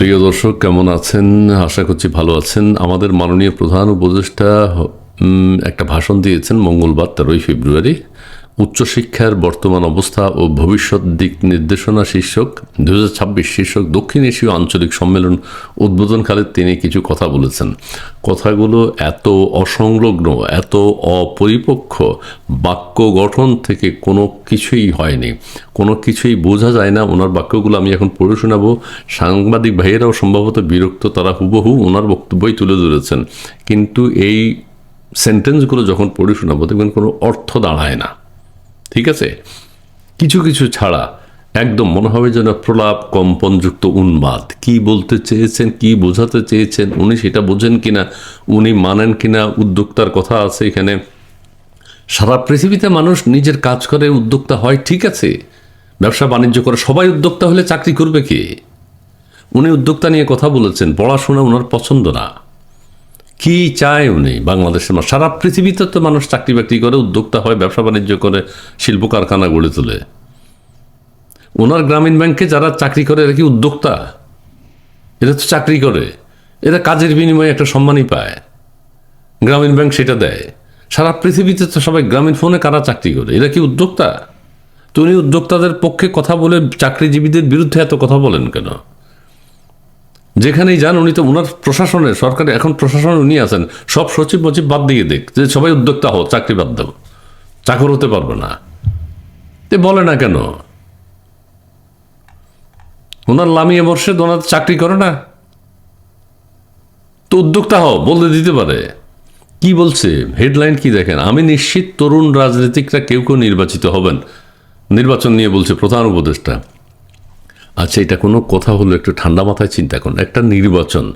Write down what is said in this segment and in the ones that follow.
প্রিয় দর্শক, কেমন আছেন? আশা করছি ভালো আছেন। আমাদের মাননীয় প্রধান উপদেষ্টা একটা ভাষণ দিয়েছেন মঙ্গলবার, তেরোই ফেব্রুয়ারি। উচ্চশিক্ষার বর্তমান অবস্থা ও ভবিষ্যৎ দিক নির্দেশনা শীর্ষক দু হাজার ছাব্বিশ শীর্ষক দক্ষিণ এশীয় আঞ্চলিক সম্মেলন উদ্বোধনকালে তিনি কিছু কথা বলেছেন। কথাগুলো এত অসংলগ্ন, এত অপরিপক্ষ বাক্য গঠন থেকে কোনো কিছুই হয়নি। কোনো কিছুই বোঝা যায় না ওনার বাক্যগুলো। আমি এখন পড়ে শোনাবো। সাংবাদিক ভাইয়েরাও সম্ভবত বিরক্ত, তারা হুবহু ওনার বক্তব্যই তুলে ধরেছেন। কিন্তু এই সেন্টেন্সগুলো যখন পড়ে শোনাবো, দেখবেন কোনো অর্থ দাঁড়ায় না। ঠিক আছে? কিছু কিছু ছাড়া একদম মনে হবে যেন প্রলাপ কম্পনযুক্ত উন্মাদ। কি বলতে চেয়েছেন, কি বোঝাতে চেয়েছেন, উনি সেটা বোঝেন কিনা, উনি মানেন কিনা, উদ্যোক্তার কথা আছে এখানে। সারা পৃথিবীতে মানুষ নিজের কাজ করে, উদ্যোক্তা হয়, ঠিক আছে। ব্যবসা বাণিজ্য করে, সবাই উদ্যোক্তা হলে চাকরি করবে কে? উনি উদ্যোক্তা নিয়ে কথা বলেছেন, পড়াশোনা ওনার পছন্দ না। কি চায় উনি? বাংলাদেশের মানুষ। সারা পৃথিবীতে তো মানুষ চাকরি বাকরি করে, উদ্যোক্তা হয়, ব্যবসা বাণিজ্য করে শিল্প কারখানা গড়ে তোলে। ওনার গ্রামীণ ব্যাংকে যারা চাকরি করে, এরা কি উদ্যোক্তা? এরা তো চাকরি করে। এরা কাজের বিনিময়ে একটা সম্মানই পায়। গ্রামীণ ব্যাংক সেটা দেয়। সারা পৃথিবীতে তো সবাই গ্রামীণ ফোনে কারা চাকরি করে? এরা কি উদ্যোক্তা? তো উনি উদ্যোক্তাদের পক্ষে কথা বলে চাকরিজীবীদের বিরুদ্ধে এত কথা বলেন কেন? যেখানেই যান, উনি তো ওনার প্রশাসনের সরকারে এখন প্রশাসনে উনি আছেন, সব সচিব মচিব বাদ দিয়ে দেখ যে সবাই উদ্যোক্তা হো চাকরি বাদ দাও চাকর হতে পারবে না। তে বলে না কেন? ওনার লামিয়ে বর্ষে ওনার চাকরি করে না। তো উদ্যোক্তা হও, বলতে দিতে পারে। কি বলছে? হেডলাইন কি দেখেন? আমি নিশ্চিত তরুণ রাজনীতিকরা কেউ কেউ নির্বাচিত হবেন। নির্বাচন নিয়ে বলছে প্রধান উপদেষ্টা। আচ্ছা এটা কোনো কথা হলো, একটু ঠান্ডা মাথায় চিন্তা করুন। একটা নির্বাচন,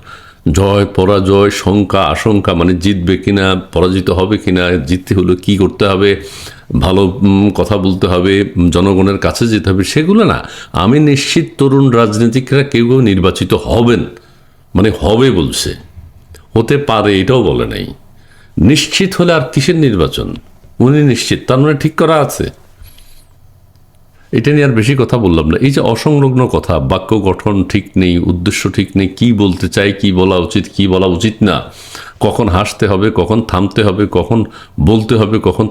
জয়, পরাজয়, শঙ্কা, আশঙ্কা মানে জিতবে কিনা, পরাজিত হবে কিনা, জিততে হলে কি করতে হবে, ভালো কথা বলতে হবে, জনগণের কাছে যেতে হবে, সেগুলো না। আমি নিশ্চিত তরুণ রাজনীতিকরা কেউ কেউ নির্বাচিত হবেন মানে হবে বলছে। হতে পারে, এটাও বলে নাই। নিশ্চিত হলে আর কিসের নির্বাচন? উনি নিশ্চিত, তার মানে ঠিক করা আছে। এটা নিয়ে আর বেশি কথা বললাম না। এই যে অসংলগ্ন কথা, বাক্য গঠন ঠিক নেই, উদ্দেশ্য ঠিক নেই, কি বলতে চাই, কি বলা উচিত, কি বলা উচিত না, কখন হাসতে হবে, কখন থামতে হবে, কখন বলতে হবে, কখন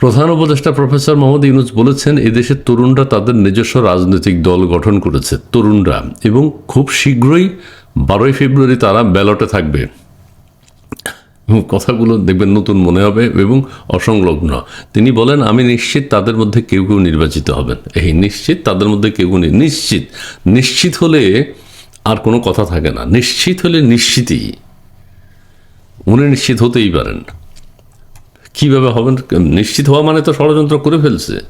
প্রধান উপদেষ্টা প্রফেসর মোহাম্মদ ইউনুস বলেছেন, এদেশের তরুণরা তাদের নিজস্ব রাজনৈতিক দল গঠন করেছে, তরুণরা, এবং খুব শীঘ্রই বারোই ফেব্রুয়ারি তারা ব্যালটে থাকবে। কথাগুলো দেখবেন নতুন মনে হবে এবং অসংলগ্ন। তিনি বলেন, আমি নিশ্চিত তাদের মধ্যে কেউ কেউ নির্বাচিত হবেন। এই নিশ্চিত তাদের মধ্যে কেউ কেউ নিশ্চিত। নিশ্চিত হলে আর কোনো কথা থাকে না। নিশ্চিত হলে নিশ্চিতই। উনি নিশ্চিত হতেই পারেন। কীভাবে হবেন? নিশ্চিত হওয়া মানে তো ষড়যন্ত্র করে ফেলছে।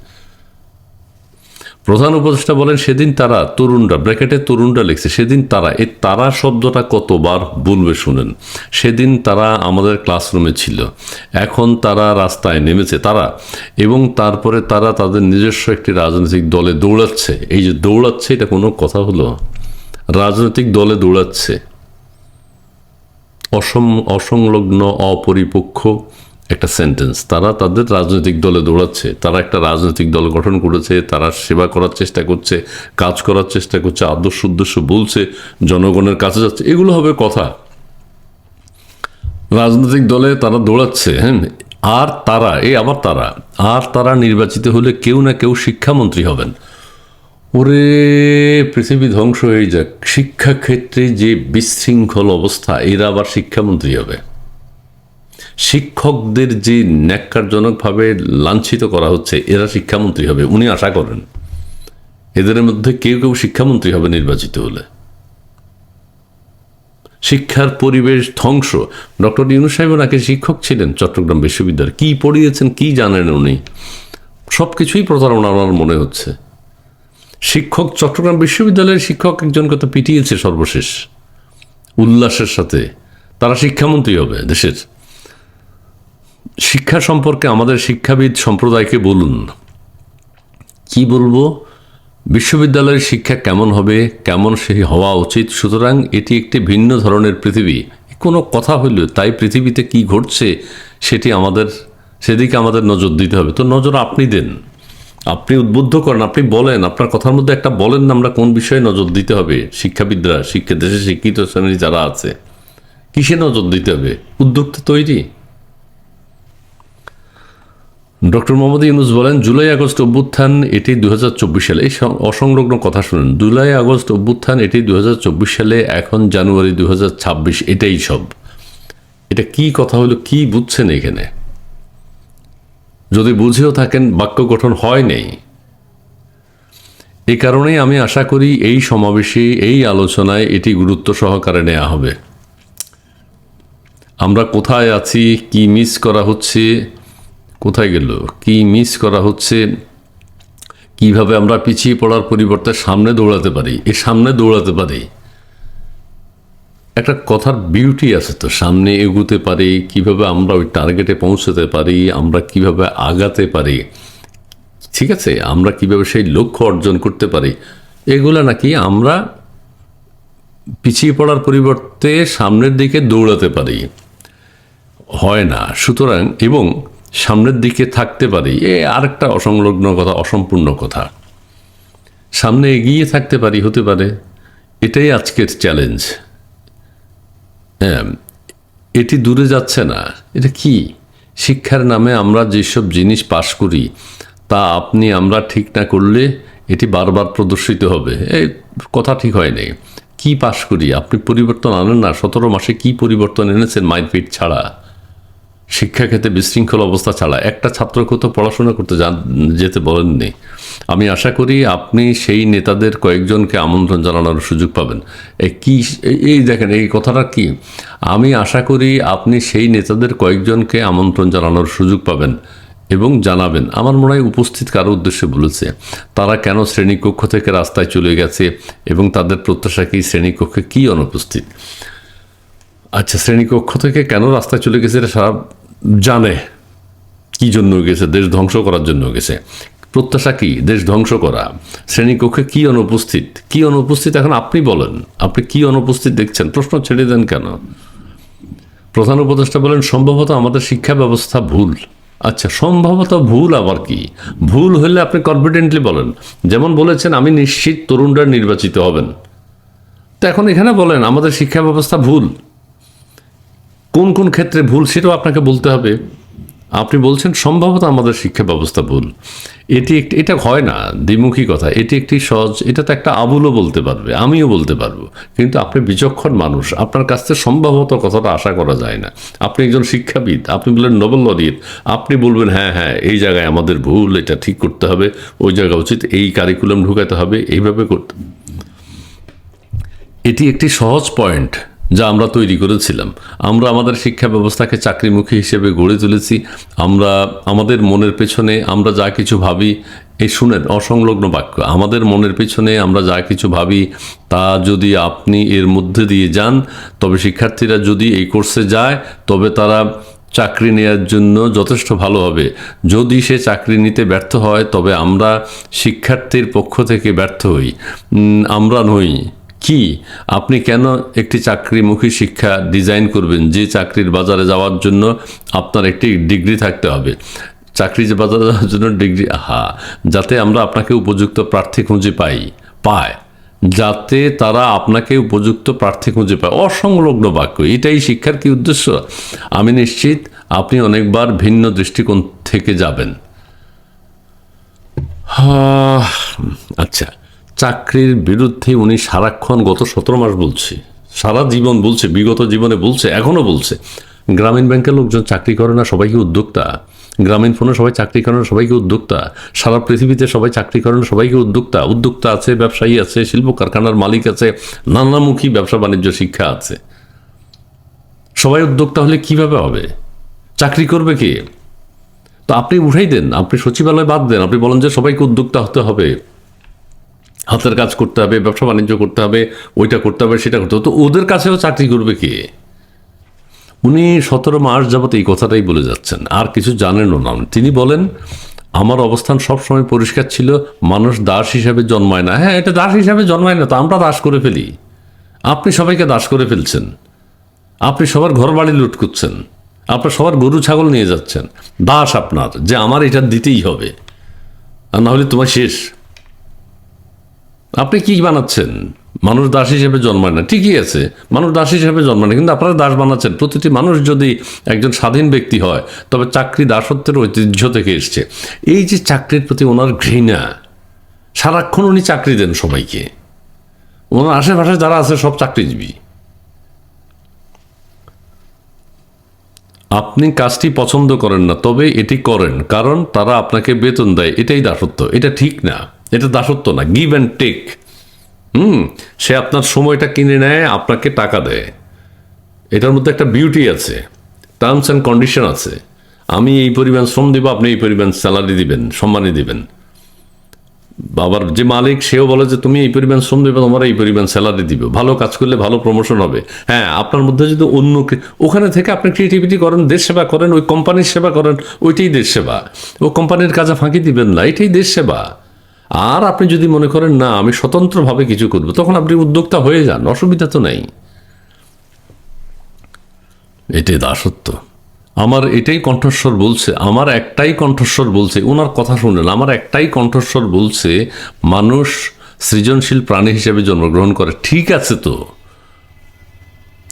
প্রধান উপদেষ্টা বলেন, সেদিন তারা তরুণরা, ব্র্যাকেটে তরুণরা লিখছে, সেদিন তারা, এই তারা শব্দটা কতবার বলবে শুনেন। সেদিন তারা আমাদের ক্লাসরুমে ছিল। এখন তারা রাস্তায় নেমেছে, তারা। এবং তারপরে তারা তাদের নিজস্ব একটি রাজনৈতিক দলে দৌড়াচ্ছে। এই যে দৌড়াচ্ছে, এটা কোনো কথা হলো? রাজনৈতিক দলে দৌড়াচ্ছে। অসম, অসংলগ্ন, অপরিপক্ষ একটা সেন্টেন্স তারা তাদের রাজনৈতিক দলে দৌড়াচ্ছে, তারা একটা রাজনৈতিক দল গঠন করেছে, তারা সেবা করার চেষ্টা করছে, কাজ করার চেষ্টা করছে, আদর্শ উদ্দেশ্য বলছে, জনগণের কাছে যাচ্ছে, এগুলো হবে কথা। রাজনৈতিক দলে তারা দৌড়াচ্ছে হ্যাঁ? আর তারা, এই আবার তারা, আর তারা নির্বাচিত হলে কেউ না কেউ শিক্ষামন্ত্রী হবেন। ওরে, পৃথিবী ধ্বংস হয়ে যাক। শিক্ষাক্ষেত্রে যে বিশৃঙ্খল অবস্থা, এরা আবার শিক্ষামন্ত্রী হবে। শিক্ষকদের যে ন্যাক্কারজনকভাবে লাঞ্ছিত করা হচ্ছে, এরা শিক্ষামন্ত্রী হবে, উনি আশা করেন। এদের মধ্যে কেউ কেউ শিক্ষামন্ত্রী হবে নির্বাচিত হলে। শিক্ষার পরিবেশ ধ্বংস। ডক্টর ইউনুস সাহেব নাকি শিক্ষক ছিলেন চট্টগ্রাম বিশ্ববিদ্যালয়। কি পড়িয়েছেন, কি জানেন উনি? সব কিছুই প্রতারণা আমার মনে হচ্ছে। শিক্ষক চট্টগ্রাম বিশ্ববিদ্যালয়ের শিক্ষক একজনকে তো পিটিয়েছে সর্বশেষ। উল্লাসের সাথে। তারা শিক্ষামন্ত্রী হবে দেশের। শিক্ষা সম্পর্কে আমাদের শিক্ষাবিদ সম্প্রদায়কে বলুন। কি বলব? বিশ্ববিদ্যালয়ের শিক্ষা কেমন হবে, কেমন সেই হওয়া উচিত? সুতরাং এটি একটি ভিন্ন ধরনের পৃথিবী। কোনো কথা হইল, তাই পৃথিবীতে কি ঘটছে সেটি আমাদের, সেদিকে আমাদের নজর দিতে হবে। তো নজর আপনি দেন। আপনি উদ্বুদ্ধ করেন, আপনি বলেন। আপনার কথার মধ্যে একটা বলেন না আমরা কোন বিষয়ে নজর দিতে হবে। শিক্ষাবিদরা শিক্ষা দেশে শিক্ষিত শ্রেণি যারা আছে, কিসে নজর দিতে হবে? উদ্যোক্তা তৈরি? ডক্টর মোহাম্মদ ইউনুস বলেন, জুলাই আগস্ট অভ্যুত্থান এটি দু হাজার চব্বিশ সালে। অসংলগ্ন কথা শুনুন। জুলাই আগস্ট অভ্যুত্থান এটি দু হাজার চব্বিশ সালে, এখন জানুয়ারি দু হাজার ছাব্বিশ, এটাই সব। এটা কি কথা হলো, কি বুঝছেন এখানে? যদি বুঝেও থাকেন, বাক্য গঠন হয় নেই। এই কারণেই আমি আশা করি এই সমাবেশে, এই আলোচনায় এটি গুরুত্ব সহকারে নেওয়া হবে। আমরা কোথায় আছি, কি মিস করা হচ্ছে কোথায় গেল? কি মিস করা হচ্ছে? কীভাবে আমরা পিছিয়ে পড়ার পরিবর্তে সামনে দৌড়াতে পারি? এ সামনে দৌড়াতে পারি। একটা কথার বিউটি আছে তো, সামনে এগুতে পারি, কীভাবে আমরা ওই টার্গেটে পৌঁছতে পারি, আমরা কীভাবে আগাতে পারি। ঠিক আছে, আমরা কীভাবে সেই লক্ষ্য অর্জন করতে পারি? এগুলা নাকি আমরা পিছিয়ে পড়ার পরিবর্তে সামনের দিকে দৌড়াতে পারি। হয় না। সুতরাং এবং সামনের দিকে থাকতে পারি, এ আরেকটা অসংলগ্ন কথা, অসম্পূর্ণ কথা। সামনে এগিয়ে থাকতে পারি হতে পারে, এটাই আজকের চ্যালেঞ্জ হ্যাঁ এটি দূরে যাচ্ছে না। এটা কি? শিক্ষার নামে আমরা যেসব জিনিস পাশ করি, তা আপনি, আমরা ঠিক না করলে এটি বারবার প্রদর্শিত হবে। এই কথা ঠিক হয়নি। কি পাশ করি? আপনি পরিবর্তন আনেন না। সতেরো মাসে কি পরিবর্তন এনেছেন মাইন্ড ফিট ছাড়া? শিক্ষাক্ষেত্রে বিশৃঙ্খল অবস্থা ছাড়া একটা ছাত্রকে তো পড়াশোনা করতে যেতে বলেননি। আমি আশা করি আপনি সেই নেতাদের কয়েকজনকে আমন্ত্রণ জানানোর সুযোগ পাবেন। কি এই দেখেন, এই কথাটা কি? আমি আশা করি আপনি সেই নেতাদের কয়েকজনকে আমন্ত্রণ জানানোর সুযোগ পাবেন এবং জানাবেন। আমার মনে হয় উপস্থিত কারও উদ্দেশ্যে বলেছে, তারা কেন শ্রেণীকক্ষ থেকে রাস্তায় চলে গেছে এবং তাদের প্রত্যাশা কি শ্রেণীকক্ষে কী অনুপস্থিত? আচ্ছা শ্রেণীকক্ষ থেকে কেন রাস্তায় চলে গেছে এটা সারা জানে কি জন্য গেছে, দেশ ধ্বংস করার জন্য গেছে। প্রত্যাশা কি? দেশ ধ্বংস করা। শ্রেণীকক্ষে কি অনুপস্থিত? কি অনুপস্থিত? এখন আপনি বলেন। আপনি কি অনুপস্থিত দেখছেন? প্রশ্ন ছেড়ে দেন কেন? প্রধান উপদেষ্টা বলেন, সম্ভবত আমাদের শিক্ষা ব্যবস্থা ভুল। আচ্ছা সম্ভবত ভুল আবার কি? ভুল হলে আপনি কনফিডেন্টলি বলেন। যেমন বলেছেন, আমি নিশ্চিত তরুণরা নির্বাচিত হবেন। তো এখন এখানে বলেন, আমাদের শিক্ষা ব্যবস্থা ভুল। কোন কোন ক্ষেত্রে ভুল সেটাও আপনাকে বলতে হবে। আপনি বলছেন সম্ভবত আমাদের শিক্ষা ব্যবস্থা ভুল। এটি একটি, এটা হয় না, দ্বিমুখী কথা। এটি একটি সহজ, এটা তো একটা আবুলও বলতে পারবে, আমিও বলতে পারব। কিন্তু আপনি বিচক্ষণ মানুষ, আপনার কাছ থেকে সম্ভবত কথাটা আশা করা যায় না। আপনি একজন শিক্ষাবিদ, আপনি বললেন নোবেল লরিয়েট, আপনি বলবেন হ্যাঁ হ্যাঁ এই জায়গায় আমাদের ভুল, এটা ঠিক করতে হবে, ওই জায়গা উচিত, এই কারিকুলাম ঢুকাতে হবে, এইভাবে করতে। এটি একটি সহজ পয়েন্ট যা আমরা তৈরি করেছিলাম। আমরা আমাদের শিক্ষা ব্যবস্থাকে চাকরিমুখী হিসেবে গড়ে তুলেছি। আমরা, আমাদের মনের পেছনে আমরা যা কিছু ভাবি এই শুনেন, অসংলগ্ন বাক্য, আমাদের মনের পেছনে আমরা যা কিছু ভাবি, তা যদি আপনি এর মধ্যে দিয়ে যান, তবে শিক্ষার্থীরা যদি এই কোর্সে যায়, তবে তারা চাকরি নেওয়ার জন্য যথেষ্ট ভালো হবে। যদি সে চাকরি নিতে ব্যর্থ হয়, তবে আমরা শিক্ষার্থীর পক্ষ থেকে ব্যর্থ হই। আমরা নই। কি? আপনি কেন একটি চাকরিমুখী শিক্ষা ডিজাইন করবেন? যে চাকরির বাজারে যাওয়ার জন্য আপনার একটি ডিগ্রি থাকতে হবে। চাকরি বাজারে যাওয়ার জন্য ডিগ্রি হা যাতে আমরা আপনাকে উপযুক্ত প্রার্থী খুঁজে পাই, পায়। যাতে তারা আপনাকে উপযুক্ত প্রার্থী খুঁজে পায়। অসংলগ্ন বাক্য, এটাই শিক্ষার কি উদ্দেশ্য? আমি নিশ্চিত আপনি অনেকবার ভিন্ন দৃষ্টিকোণ থেকে যাবেন। আচ্ছা। চাকরির বিরুদ্ধে উনি সারাক্ষণ গত সতেরো মাস বলছে, সারা জীবন বলছে, বিগত জীবনে বলছে এখনও বলছে, গ্রামীণ ব্যাংকের লোকজন চাকরি করে না, সবাইকে উদ্যোক্তা, গ্রামীণ ফোনে সবাই চাকরি করে না, সবাইকে উদ্যোক্তা, সারা পৃথিবীতে সবাই চাকরি করে না, সবাইকে উদ্যোক্তা উদ্যোক্তা আছে, ব্যবসায়ী আছে, শিল্প কারখানার মালিক আছে, নানামুখী ব্যবসা বাণিজ্য, শিক্ষা আছে। সবাই উদ্যোক্তা হলে কীভাবে হবে? চাকরি করবে কে? তো আপনি উঠাই দেন, আপনি সচিবালয় বাদ দেন, আপনি বলেন যে সবাইকে উদ্যোক্তা হতে হবে। হাতের কাজ করতে হবে, ব্যবসা বাণিজ্য করতে হবে, ওইটা করতে হবে, সেটা করতে হবে। তো ওদের কাছেও চাকরি করবে কে? উনি সতেরো মাস যাবত এই কথাটাই বলে যাচ্ছেন, আর কিছু জানেনও না। তিনি বলেন, আমার অবস্থান সবসময় পরিষ্কার ছিল, মানুষ দাস হিসাবে জন্মায় না। হ্যাঁ এটা দাস হিসাবে জন্মায় না, তো আমরা দাস করে ফেলি। আপনি সবাইকে দাস করে ফেলছেন। আপনি সবার ঘর বাড়ি লুট করছেন। আপনার সবার গরু, ছাগল নিয়ে যাচ্ছেন। দাস আপনার, যে আমার এটা দিতেই হবে। আর না হলে তোমার শেষ। আপনি কি বানাচ্ছেন? মানুষ দাস হিসেবে জন্মায় না। ঠিকই আছে, মানুষ দাস হিসেবে জন্মায় না, কিন্তু আপনারা দাস বানাচ্ছেন। প্রতিটি মানুষ যদি একজন স্বাধীন ব্যক্তি হয়, তবে চাকরি দাসত্বের ঐতিহ্য থেকে এসছে। এই যে চাকরির প্রতি ওনার ঘৃণা, সারাক্ষণ উনি চাকরি দেন সবাইকে। ওনার আশেপাশে যারা আছে, সব চাকরিজীবী। আপনি কাজটি পছন্দ করেন না, তবে এটি করেন, কারণ তারা আপনাকে বেতন দেয়, এটাই দাসত্ব, এটা ঠিক না। এটা দাসত্ব না গিভ অ্যান্ড টেক হুম, সে আপনার সময়টা কিনে নেয়, আপনাকে টাকা দেয়। এটার মধ্যে একটা বিউটি আছে টার্মস অ্যান্ড কন্ডিশন আছে। আমি এই পরিমাণ শ্রম দিব, আপনি এই পরিমাণ স্যালারি দিবেন সম্মানী দিবেন। বাবার যে মালিক, সেও বলে যে, তুমি এই পরিমাণ শ্রম দেবে তোমার এই পরিমাণ স্যালারি দিবে। ভালো কাজ করলে ভালো প্রমোশন হবে। হ্যাঁ আপনার মধ্যে যদি অন্য ওখানে থেকে আপনি ক্রিয়েটিভিটি করেন, দেশ সেবা করেন, ওই কোম্পানির সেবা করেন, ওইটাই দেশ সেবা। ও কোম্পানির কাজে ফাঁকি দিবেন না, এটাই দেশ সেবা। আর আপনি যদি মনে করেন, না, আমি স্বতন্ত্রভাবে কিছু করব, তখন আপনি উদ্যোক্তা হয়ে যান, অসুবিধা তো নেই। এটাই দাসত্ব। আমার এটাই কণ্ঠস্বর বলছে, আমার একটাই কণ্ঠস্বর বলছে ওনার কথা শুনলেন, আমার একটাই কণ্ঠস্বর বলছে, মানুষ সৃজনশীল প্রাণী হিসেবে জন্মগ্রহণ করে। ঠিক আছে তো।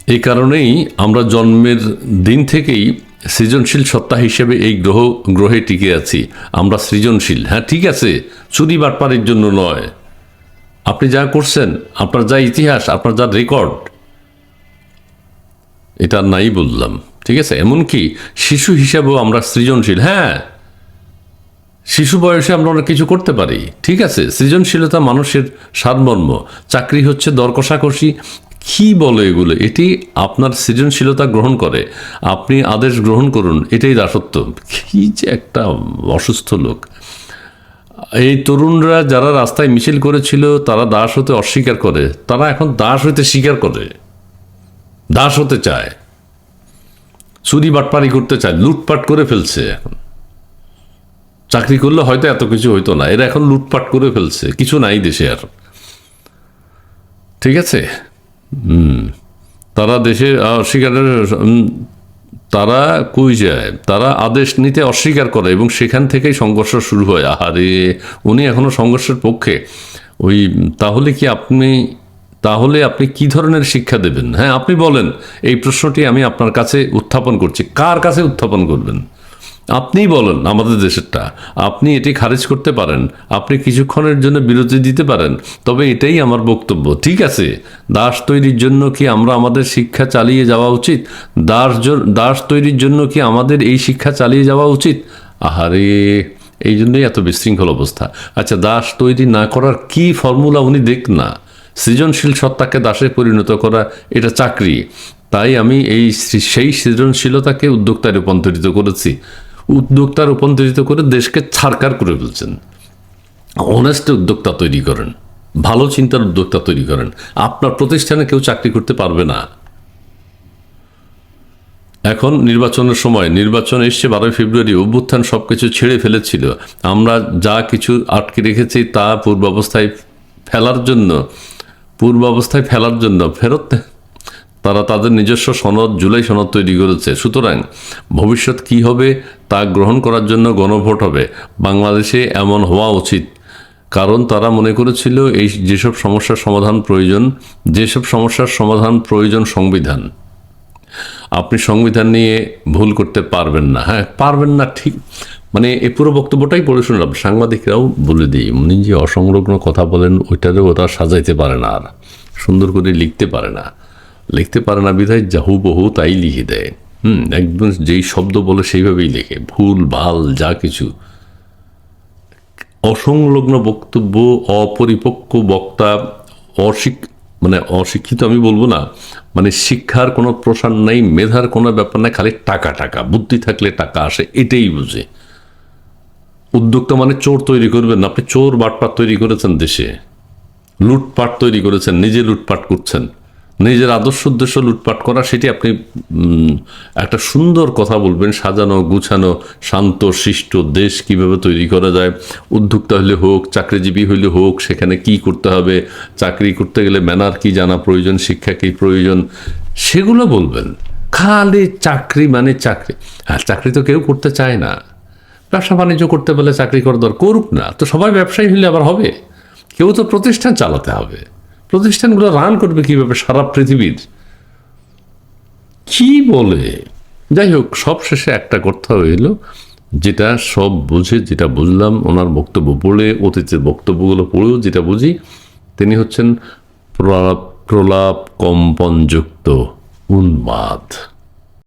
এই কারণেই আমরা জন্মের দিন থেকেই সৃজনশীল সত্তা হিসেবে এই গ্রহ, গ্রহে টিকে আছি। আমরা সৃজনশীল। হ্যাঁ ঠিক আছে। চুরি বাটপারের জন্য নয়। আপনি যা করছেন, আপনার যা ইতিহাস, আপনার যা রেকর্ড, এটা নাই বললাম। ঠিক আছে? এমনকি শিশু হিসাবেও আমরা সৃজনশীল। হ্যাঁ শিশু বয়সে আমরা অনেক কিছু করতে পারি। ঠিক আছে? সৃজনশীলতা মানুষের সারমর্ম। চাকরি হচ্ছে দর কষাকষি কি বলে এগুলো? এটি আপনার সৃজনশীলতা গ্রহণ করে। আপনি আদেশ গ্রহণ করুন, এটাই দাসত্ব। কি যে একটা অসুস্থ লোক। এই তরুণরা যারা রাস্তায় মিছিল করেছিল, তারা দাস হতে অস্বীকার করে। তারা এখন দাস হতে স্বীকার করে। দাস হতে চায়। চুরি বাটপারি করতে চায়, লুটপাট করে ফেলছে এখন। চাকরি করলে হয়তো এত কিছু হইতো না। এরা এখন লুটপাট করে ফেলছে। কিছু নাই দেশে আর। ঠিক আছে? তারা দেশে অস্বীকারের তারা কুই যায়? তারা আদেশ নিতে অস্বীকার করে এবং সেখান থেকেই সংঘর্ষ শুরু হয়। আহারে, উনি এখনও সংঘর্ষের পক্ষে। ওই, তাহলে কি আপনি, তাহলে আপনি কি ধরনের শিক্ষা দেবেন? হ্যাঁ আপনি বলেন। এই প্রশ্নটি আমি আপনার কাছে উত্থাপন করছি। কার কাছে উত্থাপন করবেন? আপনিই বলেন আমাদের দেশেরটা। আপনি এটি খারিজ করতে পারেন, আপনি কিছুক্ষণের জন্য বিরতি দিতে পারেন, তবে এটাই আমার বক্তব্য, ঠিক আছে? দাস তৈরির জন্য কি আমরা আমাদের শিক্ষা চালিয়ে যাওয়া উচিত? দাস দাস তৈরির জন্য কি আমাদের এই শিক্ষা চালিয়ে যাওয়া উচিত? আহারে, এই জন্যই এত বিশৃঙ্খল অবস্থা। আচ্ছা দাস তৈরি না করার কি ফর্মুলা উনি দেখ না। সৃজনশীল সত্তাকে দাসে পরিণত করা এটা চাকরি। তাই আমি এই সেই সৃজনশীলতাকে উদ্যোক্তায় রূপান্তরিত করেছি। উদ্যোক্তা রূপান্তরিত করে দেশকে ছারকার করে ফেলছেন। অনেস্ট উদ্যোক্তা তৈরি করেন, ভালো চিন্তার উদ্যোক্তা তৈরি করেন। আপনার প্রতিষ্ঠানে কেউ চাকরি করতে পারবে না। এখন নির্বাচনের সময়, নির্বাচন এসছে বারোই ফেব্রুয়ারি, অভ্যুত্থান সব কিছু ছেড়ে ফেলেছিল। আমরা যা কিছু আটকে রেখেছি তা পূর্বাবস্থায় ফেলার জন্য, পূর্বাবস্থায় ফেলার জন্য ফেরত তারা তাদের নিজস্ব সনদ, জুলাই সনদ তৈরি করেছে। সুতরাং ভবিষ্যৎ কি হবে তা গ্রহণ করার জন্য গণভোট হবে। বাংলাদেশে এমন হওয়া উচিত। কারণ তারা মনে করেছিল এই যেসব সমস্যার সমাধান প্রয়োজন, যেসব সমস্যার সমাধান প্রয়োজন সংবিধান। আপনি সংবিধান নিয়ে ভুল করতে পারবেন না। হ্যাঁ পারবেন না ঠিক। মানে এই পুরো বক্তব্যটাই পড়ে শুনলাম। সাংবাদিকরাও বলে দিই উনি যে অসংলগ্ন কথা বলেন ওইটারে ওরা সাজাইতে পারে না আর। সুন্দর করে লিখতে পারে না। লিখতে পারে না বিধায় যাহু বহু তাই লিখে দেয়। হুম, একদম যেই শব্দ বলে সেইভাবেই লেখে। ভুল ভালো যা কিছু। অসংলগ্ন বক্তব্য, অপরিপক্ক বক্তা, অশিক মানে অশিক্ষিত আমি বলব না মানে শিক্ষার কোনো প্রসার নাই, মেধার কোনো ব্যাপার নাই, খালি টাকা টাকা। বুদ্ধি থাকলে টাকা আসে, এটাই বুঝে। উদ্যোক্তা মানে চোর তৈরি করবেন আপনি চোর বাটপাট তৈরি করেছেন দেশে। লুটপাট তৈরি করেছেন, নিজে লুটপাট করছেন। নিজের আদর্শ উদ্দেশ্য লুটপাট করা, সেটি আপনি একটা সুন্দর কথা বলবেন, সাজানো, গুছানো, শান্ত শিষ্ট দেশ কীভাবে তৈরি করা যায়, উদ্যোক্তা হলে হোক, চাকরিজীবী হইলে হোক, সেখানে কি করতে হবে, চাকরি করতে গেলে ম্যানার কি জানা প্রয়োজন, শিক্ষা কি প্রয়োজন, সেগুলো বলবেন। খালি চাকরি মানে চাকরি। হ্যাঁ চাকরি তো কেউ করতে চায় না। ব্যবসা বাণিজ্য করতে পারলে চাকরি করা দর করুক না। তো সবাই ব্যবসায়ী হলে আবার হবে। কেউ তো প্রতিষ্ঠান চালাতে হবে। প্রতিষ্ঠানগুলো রান করবে কীভাবে সারা পৃথিবীর? কি বলে? যাই হোক, সবশেষে একটা কথা হইল যেটা সব বুঝে, যেটা বুঝলাম, ওনার বক্তব্য পড়ে, অতীতের বক্তব্যগুলো পড়েও যেটা বুঝি, তিনি হচ্ছেন প্রলাপ প্রলাপ কম্পনযুক্ত উন্মাদ।